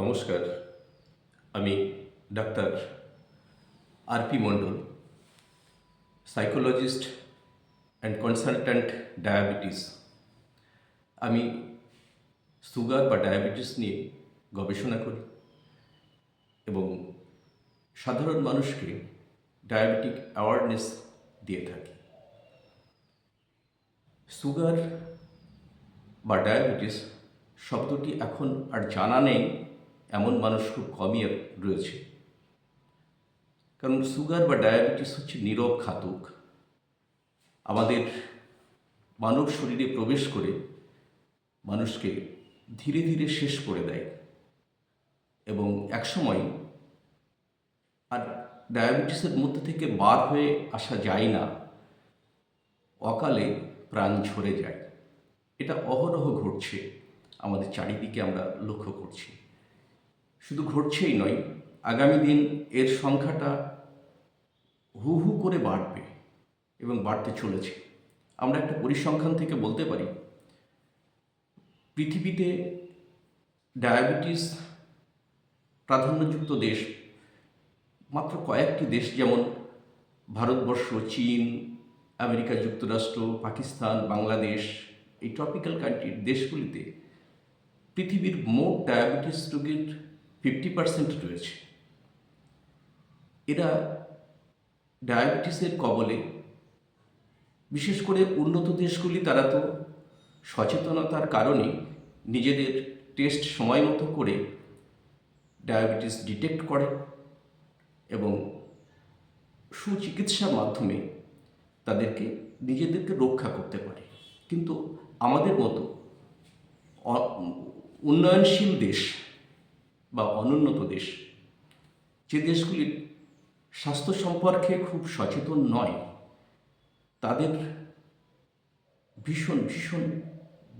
নমস্কার, আমি doctor RP Mondal psychologist and consultant diabetes আমি সুগার বা ডায়াবেটিস নিয়ে গবেষণা করি এবং সাধারণ মানুষকে ডায়াবেটিক অ্যাওয়ারনেস দিয়ে থাকি। সুগার বা ডায়াবেটিস শব্দটি এখন আর জানা নেই এমন মানুষ খুব কমই রয়েছে। কারণ সুগার বা ডায়াবেটিস হচ্ছে নীরব ঘাতক। আমাদের মানব শরীরে প্রবেশ করে মানুষকে ধীরে ধীরে শেষ করে দেয় এবং একসময় আর ডায়াবেটিসের মধ্যে থেকে বার হয়ে আসা যায় না, অকালে প্রাণ ঝরে যায়। এটা অহরহ ঘটছে, আমাদের চারিদিকে আমরা লক্ষ্য করছি। শুধু ঘটছেই নয়, আগামী দিন এর সংখ্যাটা হু হু করে বাড়বে এবং বাড়তে চলেছে। আমরা একটা পরিসংখ্যান থেকে বলতে পারি, পৃথিবীতে ডায়াবেটিস প্রাধান্যযুক্ত দেশ, মাত্র কয়েকটি দেশ যেমন ভারতবর্ষ, চীন, আমেরিকা যুক্তরাষ্ট্র, পাকিস্তান, বাংলাদেশ, এই ট্রপিক্যাল কান্ট্রির দেশগুলিতে পৃথিবীর মোট ডায়াবেটিস রোগীর ফিফটি পার্সেন্ট রয়েছে। এরা ডায়াবেটিসের কবলে, বিশেষ করে উন্নত দেশগুলি, তারা তো সচেতনতার কারণে নিজেদের টেস্ট সময় মতো করে ডায়াবেটিস ডিটেক্ট করে এবং সুচিকিৎসার মাধ্যমে তাদেরকে, নিজেদেরকে রক্ষা করতে পারে। কিন্তু আমাদের মতো উন্নয়নশীল দেশ বা অনুন্নত দেশ, যে দেশগুলির স্বাস্থ্য সম্পর্কে খুব সচেতন নয়, তাদের ভীষণ ভীষণ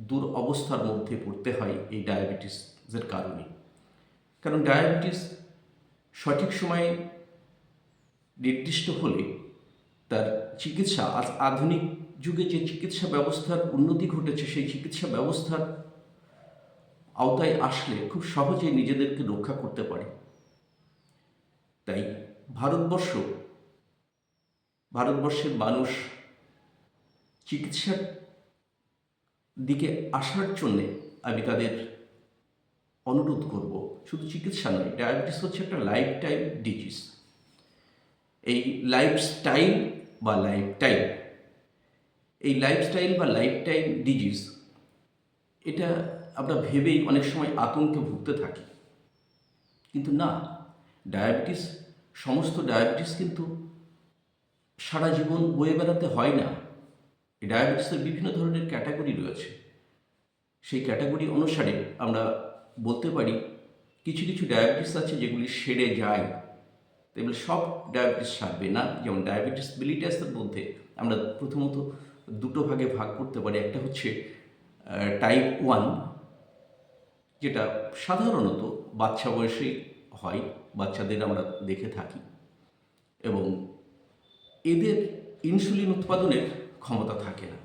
দূর অবস্থার মধ্যে পড়তে হয় এই ডায়াবেটিসের কারণে। কারণ ডায়াবেটিস সঠিক সময়ে নির্দিষ্ট হলে তার চিকিৎসা, আজ আধুনিক যুগে যে চিকিৎসা ব্যবস্থার উন্নতি ঘটেছে, সেই চিকিৎসা ব্যবস্থার আওতায় আসলে খুব সহজেই নিজেদেরকে রক্ষা করতে পারে। তাই ভারতবর্ষ, ভারতবর্ষের মানুষ চিকিৎসার দিকে আসার জন্যে আমি তাদের অনুরোধ করব। শুধু চিকিৎসা নয়, ডায়াবেটিস হচ্ছে একটা লাইফ টাইম ডিজিজ এই লাইফস্টাইল বা লাইফ টাইম এই লাইফস্টাইল বা লাইফ টাইম ডিজিজ এটা আমরা ভেবেই অনেক সময় আতঙ্কে ভুগতে থাকি। কিন্তু না, ডায়াবেটিস, সমস্ত ডায়াবেটিস কিন্তু সারা জীবন বয়ে বেড়াতে হয় না। ডায়াবেটিসের বিভিন্ন ধরনের ক্যাটাগরি রয়েছে। সেই ক্যাটাগরি অনুসারে আমরা বলতে পারি, কিছু কিছু ডায়াবেটিস আছে যেগুলি সেরে যায়। এগুলো সব ডায়াবেটিস সারবে না। যেমন ডায়াবেটিস বিলিটাসের মধ্যে আমরা প্রথমত দুটো ভাগে ভাগ করতে পারি। একটা হচ্ছে টাইপ ওয়ান যেটা সাধারণত বাচ্চা বয়সে হয়, বাচ্চাদের আমরা দেখে থাকি। এবং এদের ইনসুলিন উৎপাদনের ক্ষমতা থাকে না।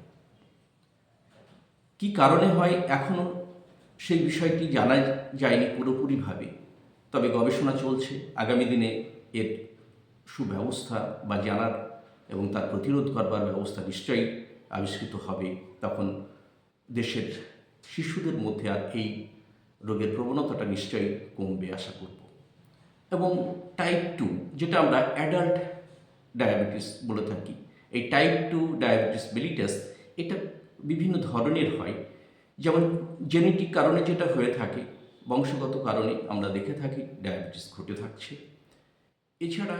কি কারণে হয় এখনও সেই বিষয়টি জানা যায়নি পুরোপুরিভাবে। তবে গবেষণা চলছে, আগামী দিনে এর সুব্যবস্থা বা জানার এবং তার প্রতিরোধ করবার ব্যবস্থা নিশ্চয়ই আবিষ্কৃত হবে। তখন দেশের শিশুদের মধ্যে আর এই রোগের প্রবণতাটা নিশ্চয়ই কমবে, আশা করব। এবং টাইপ টু যেটা আমরা অ্যাডাল্ট ডায়াবেটিস বলে থাকি, এই টাইপ টু ডায়াবেটিস মেলিটাস এটা বিভিন্ন ধরনের হয়। যেমন জেনেটিক কারণে যেটা হয়ে থাকে, বংশগত কারণে আমরা দেখে থাকি ডায়াবেটিস ঘটে থাকছে। এছাড়া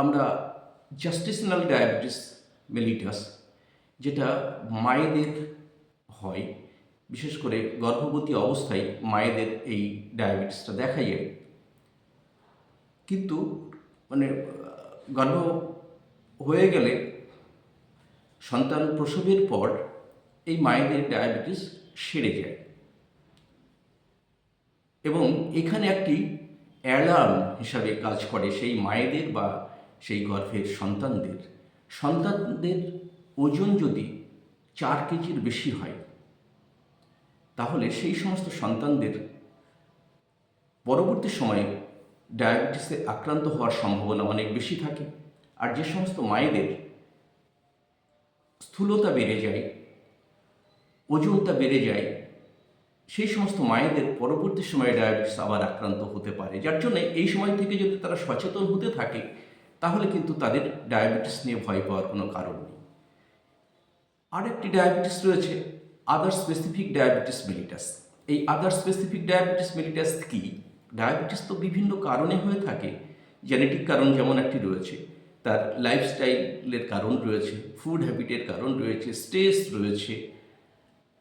আমরা জাস্টিসনাল ডায়াবেটিস মেলিটাস যেটা মায়েদের হয় বিশেষ করে গর্ভবতী অবস্থায় মায়েদের এই ডায়াবেটিসটা দেখা যায় কিন্তু মানে গর্ভ হয়ে গেলে সন্তান প্রসবের পর এই মায়েদের ডায়াবেটিস সেরে যায়। এবং এখানে একটি অ্যালার্ম হিসাবে কাজ করে সেই মায়েদের বা সেই গর্ভের সন্তানদের। সন্তানদের ওজন যদি চার কেজির বেশি হয় তাহলে সেই সমস্ত সন্তানদের পরবর্তী সময়ে ডায়াবেটিসে আক্রান্ত হওয়ার সম্ভাবনা অনেক বেশি থাকে। আর যে সমস্ত মায়েদের স্থূলতা বেড়ে যায় ওজনটা বেড়ে যায়, সেই সমস্ত মায়েদের পরবর্তী সময়ে ডায়াবেটিস আবার আক্রান্ত হতে পারে। যার জন্য এই সময় থেকে যদি তারা সচেতন হতে থাকে, তাহলে কিন্তু তাদের ডায়াবেটিস নিয়ে ভয় পাওয়ার কোনো কারণ নেই। আরেকটি ডায়াবেটিস রয়েছে আদার স্পেসিফিক ডায়াবেটিস মেলিটাস এই আদার স্পেসিফিক ডায়াবেটিস মেলিটাস কি? ডায়াবেটিস তো বিভিন্ন কারণে হয়ে থাকে। জেনেটিক কারণ যেমন একটি রয়েছে, তার লাইফস্টাইলের কারণ রয়েছে ফুড হ্যাবিটের কারণ রয়েছে স্ট্রেস রয়েছে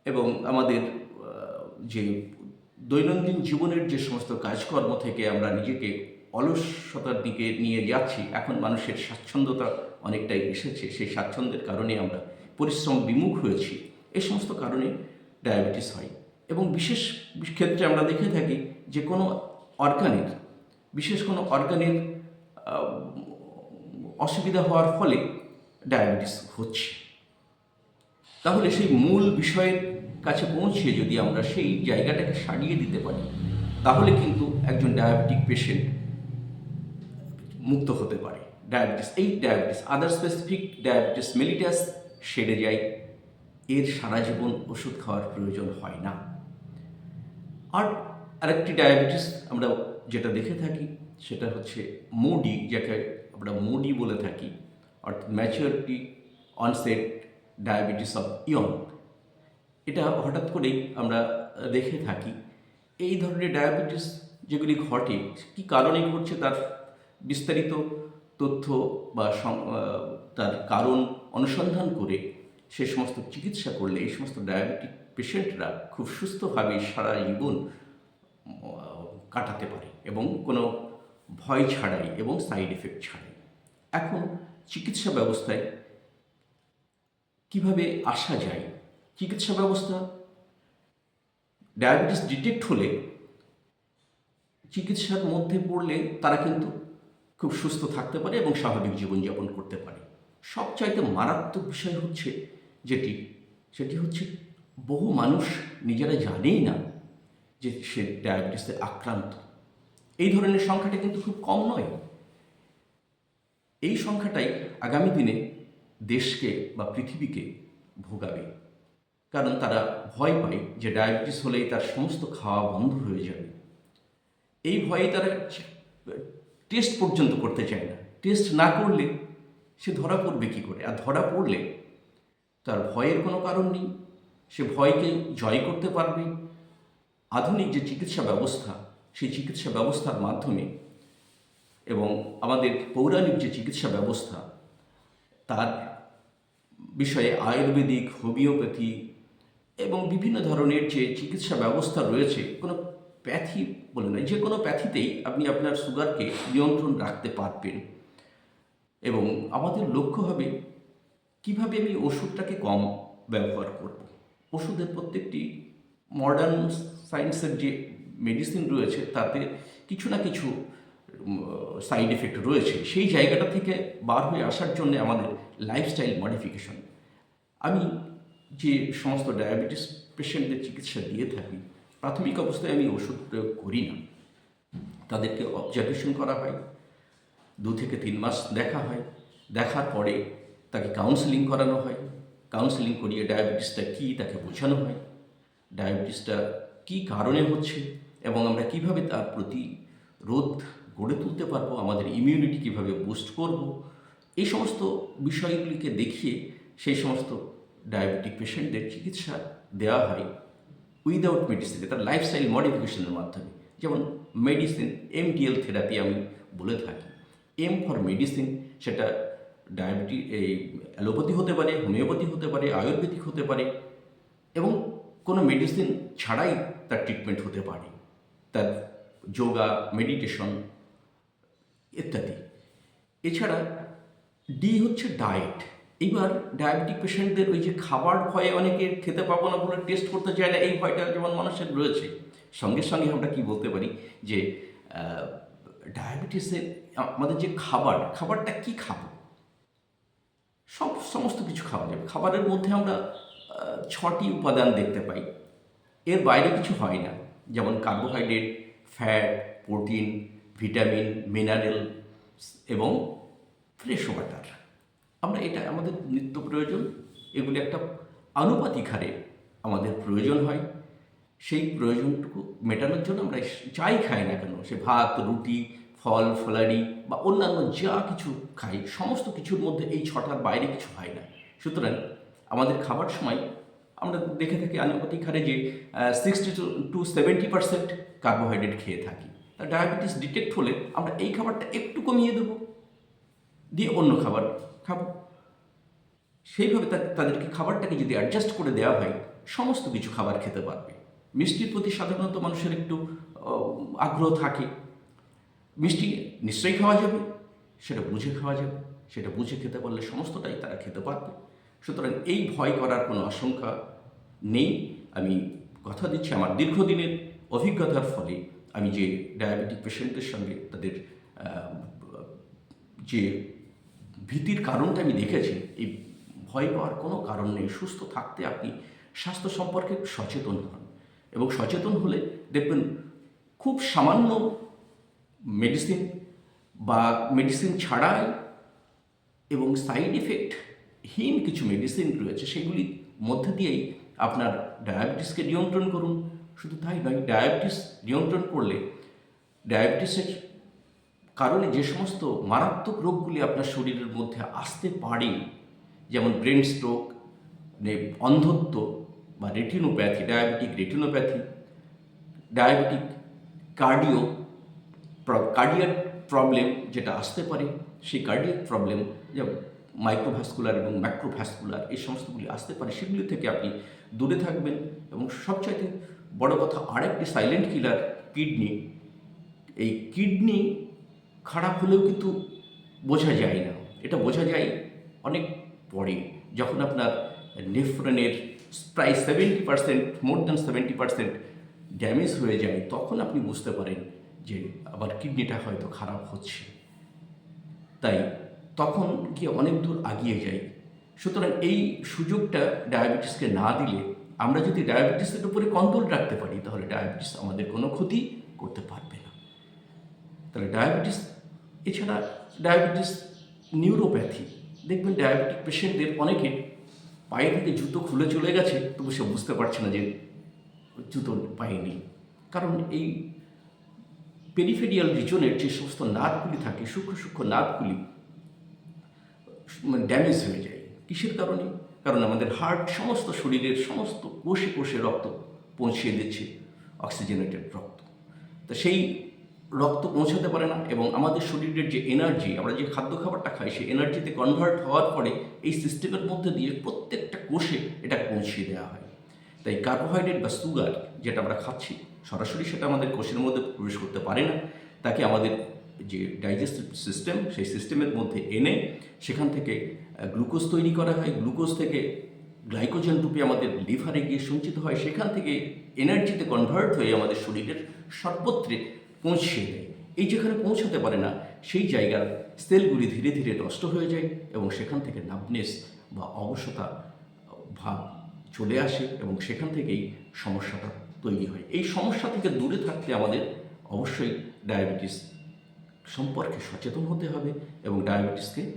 এবং আমাদের যে দৈনন্দিন জীবনের যে সমস্ত কাজকর্ম থেকে আমরা নিজেকে অলসতার দিকে নিয়ে যাচ্ছি, এখন মানুষের স্বাচ্ছন্দ্যতা অনেকটাই এসেছে। সেই স্বাচ্ছন্দ্যের কারণে আমরা পরিশ্রম বিমুখ হয়েছি। এই সমস্ত কারণে ডায়াবেটিস হয়। এবং বিশেষ ক্ষেত্রে আমরা দেখে থাকি যে কোনো অর্গানের বিশেষ কোনো অর্গানের আহ, অসুবিধা হওয়ার ফলে ডায়াবেটিস হচ্ছে। তাহলে সেই মূল বিষয়ের কাছে পৌঁছে যদি আমরা সেই জায়গাটাকে সারিয়ে দিতে পারি তাহলে কিন্তু একজন ডায়াবেটিক পেশেন্ট মুক্ত হতে পারে। ডায়াবেটিস এই diabetes other specific diabetes mellitus সেরে যায়। এর সারা জীবন ওষুধ খাওয়ার প্রয়োজন হয় না। আর আরেকটি ডায়াবেটিস আমরা যেটা দেখে থাকি, সেটা হচ্ছে মোডি, যাকে আমরা মোডি বলে থাকি, অর্থাৎ maturity onset diabetes of young এটা হঠাৎ করেই আমরা দেখে থাকি, এই ধরনের ডায়াবেটিস যেগুলি ঘটে, কি কারণে ঘটছে তার বিস্তারিত তথ্য বা তার কারণ অনুসন্ধান করে সে সমস্ত চিকিৎসা করলে, এই সমস্ত ডায়াবেটিক পেশেন্টরা খুব সুস্থভাবে সারা জীবন কাটাতে পারে এবং কোনো ভয় ছাড়াই এবং সাইড এফেক্ট ছাড়াই। এখন চিকিৎসা ব্যবস্থায় কীভাবে আসা যায়? চিকিৎসা ব্যবস্থা ডায়াবেটিস ডিটেক্ট হলে চিকিৎসার মধ্যে পড়লে তারা কিন্তু খুব সুস্থ থাকতে পারে এবং স্বাভাবিক জীবনযাপন করতে পারে। সবচাইতে মারাত্মক বিষয় হচ্ছে যেটি, সেটি হচ্ছে বহু মানুষ নিজেরা জানেই না যে সে ডায়াবেটিসে আক্রান্ত। এই ধরনের সংখ্যাটা কিন্তু খুব কম নয়। এই সংখ্যাটাই আগামী দিনে দেশকে বা পৃথিবীকে ভোগাবে। কারণ তারা ভয় পায় যে ডায়াবেটিস হলেই তার সমস্ত খাওয়া বন্ধ হয়ে যাবে। এই ভয়ে তারা টেস্ট পর্যন্ত করতে চায় না। টেস্ট না করলে সে ধরা পড়বে কী করে? আর ধরা পড়লে তার ভয়ের কোনো কারণ নেই। সে ভয়কে জয় করতে পারবে। আধুনিক যে চিকিৎসা ব্যবস্থা, সেই চিকিৎসা ব্যবস্থার মাধ্যমে এবং আমাদের পৌরাণিক যে চিকিৎসা ব্যবস্থা, তার বিষয়ে আয়ুর্বেদিক, হোমিওপ্যাথি এবং বিভিন্ন ধরনের যে চিকিৎসা ব্যবস্থা রয়েছে, কোনো প্যাথি বলে নয়, যে কোনো প্যাথিতেই আপনি আপনার সুগারকে নিয়ন্ত্রণ রাখতে পারবেন। এবং আমাদের লক্ষ্য হবে কীভাবে আমি ওষুধটাকে কম ব্যবহার করব? ওষুধের প্রত্যেকটি মডার্ন সায়েন্সের যে মেডিসিন রয়েছে, তাতে কিছু না কিছু সাইড এফেক্ট রয়েছে। সেই জায়গাটা থেকে বার হয়ে আসার জন্য আমাদের লাইফস্টাইল মডিফিকেশন আমি যে সমস্ত ডায়াবেটিস পেশেন্টদের চিকিৎসা দিয়ে থাকি, প্রাথমিক অবস্থায় আমি ওষুধ প্রয়োগ করি না। তাদেরকে অবজারভেশন করা হয়। দু থেকে তিন মাস দেখা হয়। দেখার পরে তাকে কাউন্সেলিং করানো হয়। কাউন্সেলিং করিয়ে ডায়াবেটিসটা কী তাকে বোঝানো হয়। ডায়াবেটিসটা কী কারণে হচ্ছে এবং আমরা কীভাবে তার প্রতি রোধ গড়ে তুলতে পারব, আমাদের ইমিউনিটি কীভাবে বুস্ট করব, এই সমস্ত বিষয়গুলিকে দেখিয়ে সেই সমস্ত ডায়াবেটিক পেশেন্টদের চিকিৎসা দেওয়া হয় উইদাউট মেডিসিন তার লাইফস্টাইল মডিফিকেশনের মাধ্যমে। যেমন মেডিসিন এমডিএল থেরাপি আমি বলে থাকি। এম ফর মেডিসিন সেটা ডায়াবেটি, এই অ্যালোপ্যাথি হতে পারে, হোমিওপ্যাথি হতে পারে, আয়ুর্বেদিক হতে পারে এবং কোনো মেডিসিন ছাড়াই তার ট্রিটমেন্ট হতে পারে। তার যোগা মেডিটেশন ইত্যাদি। এছাড়া ডি হচ্ছে ডায়েট এবার ডায়াবেটিক পেশেন্টদের ওই যে খাবার ভয়ে অনেকে খেতে পাবো না বলে টেস্ট করতে চায় না, এই ভয়টা যেমন মানুষের রয়েছে। সঙ্গে সঙ্গে আমরা কি বলতে পারি যে ডায়াবেটিসের আমাদের যে খাবার, খাবারটা কি খাব? সব সমস্ত কিছু খাওয়া যাবে। খাবারের মধ্যে আমরা ছটি উপাদান দেখতে পাই। এর বাইরে কিছু হয় না। যেমন carbohydrate fat protein vitamin mineral এবং ফ্রেশ ওয়াটার আমরা এটা, আমাদের নিত্য প্রয়োজন। এগুলি একটা আনুপাতিক হারে আমাদের প্রয়োজন হয়। সেই প্রয়োজনটুকু মেটানোর জন্য আমরা যাই খাই না কেন? সে ভাত, রুটি ফল, ফলারি বা অন্যান্য যা কিছু খাই, সমস্ত কিছুর মধ্যে এই ছটার বাইরে কিছু হয় না। সুতরাং আমাদের খাবার সময় আমরা দেখে থাকি আনুপাতিক হারে যে sixty to seventy percent carbohydrate খেয়ে থাকি। তা ডায়াবেটিস ডিটেক্ট হলে আমরা এই খাবারটা একটু কমিয়ে দেবো, দিয়ে অন্য খাবার খাব। সেইভাবে তাদেরকে খাবারটাকে যদি অ্যাডজাস্ট করে দেওয়া হয়, সমস্ত কিছু খাবার খেতে পারবে। মিষ্টির প্রতি সাধারণত মানুষের একটু আগ্রহ থাকে। মিষ্টি নিশ্চয়ই খাওয়া যাবে, সেটা বুঝে খাওয়া যাবে, সেটা বুঝে খেতে পারলে সমস্তটাই তারা খেতে পারবে। সুতরাং এই ভয় করার কোনো আশঙ্কা নেই। আমি কথা দিচ্ছি আমার দীর্ঘদিনের অভিজ্ঞতার ফলে। আমি যে ডায়াবেটিক পেশেন্টের সঙ্গে তাদের যে ভীতির কারণটা আমি দেখেছি, এই ভয় পাওয়ার কোনো কারণ নেই। সুস্থ থাকতে আপনি স্বাস্থ্য সম্পর্কে সচেতন হন। এবং সচেতন হলে দেখবেন খুব সামান্য মেডিসিন বা মেডিসিন ছাড়াই এবং সাইড ইফেক্টহীন কিছু মেডিসিন রয়েছে সেগুলির মধ্যে দিয়েই আপনার ডায়াবেটিসকে নিয়ন্ত্রণ করুন। শুধু তাই নয় ডায়াবেটিস নিয়ন্ত্রণ করলে ডায়াবেটিসের কারণে যে সমস্ত মারাত্মক রোগগুলি আপনার শরীরের মধ্যে আসতে পারে, যেমন ব্রেন স্ট্রোক অন্ধত্ব বা retinopathy diabetic retinopathy diabetic cardio cardiac problem যেটা আসতে পারে, সেই কার্ডিয়াক প্রবলেম যেমন মাইক্রোভ্যাসকুলার এবং ম্যাক্রোভ্যাসকুলার এই সমস্তগুলি আসতে পারে, সেগুলি থেকে আপনি দূরে থাকবেন এবং সবচাইতে বড় কথা আরেকটি সাইলেন্ট কিলার কিডনি এই কিডনি খারাপ হলেও কিন্তু বোঝা যায় না। এটা বোঝা যায় অনেক পরে যখন আপনার নেফ্রনের প্রায় seventy percent more than seventy percent damage হয়ে যায়, তখন আপনি বুঝতে পারেন যে আবার কিডনিটা হয়তো খারাপ হচ্ছে। তাই তখন গিয়ে অনেক দূর আগিয়ে যাই। সুতরাং এই সুযোগটা ডায়াবেটিসকে না দিলে আমরা যদি ডায়াবেটিসের উপরে কন্ট্রোল রাখতে পারি, তাহলে ডায়াবেটিস আমাদের কোনো ক্ষতি করতে পারবে না। তাহলে ডায়াবেটিস, এছাড়া ডায়াবেটিস নিউরোপ্যাথি, দেখবেন ডায়াবেটিক পেশেন্টদের অনেকে পায়ে থেকে জুতো খুলে চলে গেছে, তবু সে বুঝতে পারছে না যে জুতো পায়ে নেই কারণ এই পেরিফেরিয়াল রিজনের যে সমস্ত নার্ভগুলি থাকে, সূক্ষ্ম সূক্ষ্ম নার্ভগুলি মানে ড্যামেজ হয়ে যায়। কিসের কারণে? কারণ আমাদের হার্ট সমস্ত শরীরের সমস্ত কোষে কোষে রক্ত পৌঁছিয়ে দিচ্ছে অক্সিজেনেটেড রক্ত। তো সেই রক্ত পৌঁছাতে পারে না এবং আমাদের শরীরের যে এনার্জি আমরা যে খাদ্য খাবারটা খাই, সেই এনার্জিতে কনভার্ট হওয়ার পরে এই সিস্টেমের মধ্যে দিয়ে প্রত্যেকটা কোষে এটা পৌঁছিয়ে দেওয়া হয়। তাই কার্বোহাইড্রেট বা সুগার যেটা আমরা খাচ্ছি সরাসরি সেটা আমাদের কোষের মধ্যে প্রবেশ করতে পারে না। তাকে আমাদের যে ডাইজেস্টিভ সিস্টেম, সেই সিস্টেমের মধ্যে এনে সেখান থেকে গ্লুকোজ তৈরি করা হয়। গ্লুকোজ থেকে গ্লাইকোজেন রূপে আমাদের লিভারে গিয়ে সঞ্চিত হয়। সেখান থেকে এনার্জিতে কনভার্ট হয়ে আমাদের শরীরের সর্বত্রে পৌঁছিয়ে দেয়। এই যেখানে পৌঁছাতে পারে না, সেই জায়গার সেলগুলি ধীরে ধীরে নষ্ট হয়ে যায় এবং সেখান থেকে নাবনেস বা অবসতা ভাব চলে আসে এবং সেখান থেকেই সমস্যাটা তৈরি হয়। এই সমস্যা থেকে দূরে থাকতে আমাদের অবশ্যই ডায়াবেটিস সম্পর্কে সচেতন হতে হবে এবং ডায়াবেটিসকে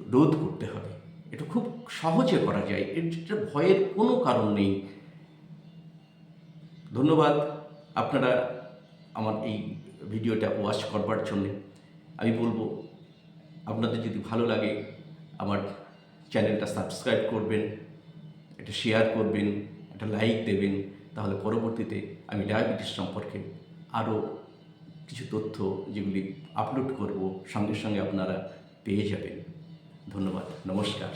রোধ করতে হবে। এটা খুব সহজে করা যায়। এটা ভয়ের কোনো কারণ নেই। ধন্যবাদ। আপনারা আমার এই ভিডিওটা ওয়াচ করবার জন্যে। আমি বলব, আপনাদের যদি ভালো লাগে, আমার চ্যানেলটা সাবস্ক্রাইব করবেন, এটা শেয়ার করবেন, একটা লাইক দেবেন। তাহলে পরবর্তীতে আমি ডায়াবেটিস সম্পর্কে আরও কিছু তথ্য যেগুলি আপলোড করব সঙ্গে সঙ্গে আপনারা পেয়ে যাবেন। ধন্যবাদ, নমস্কার।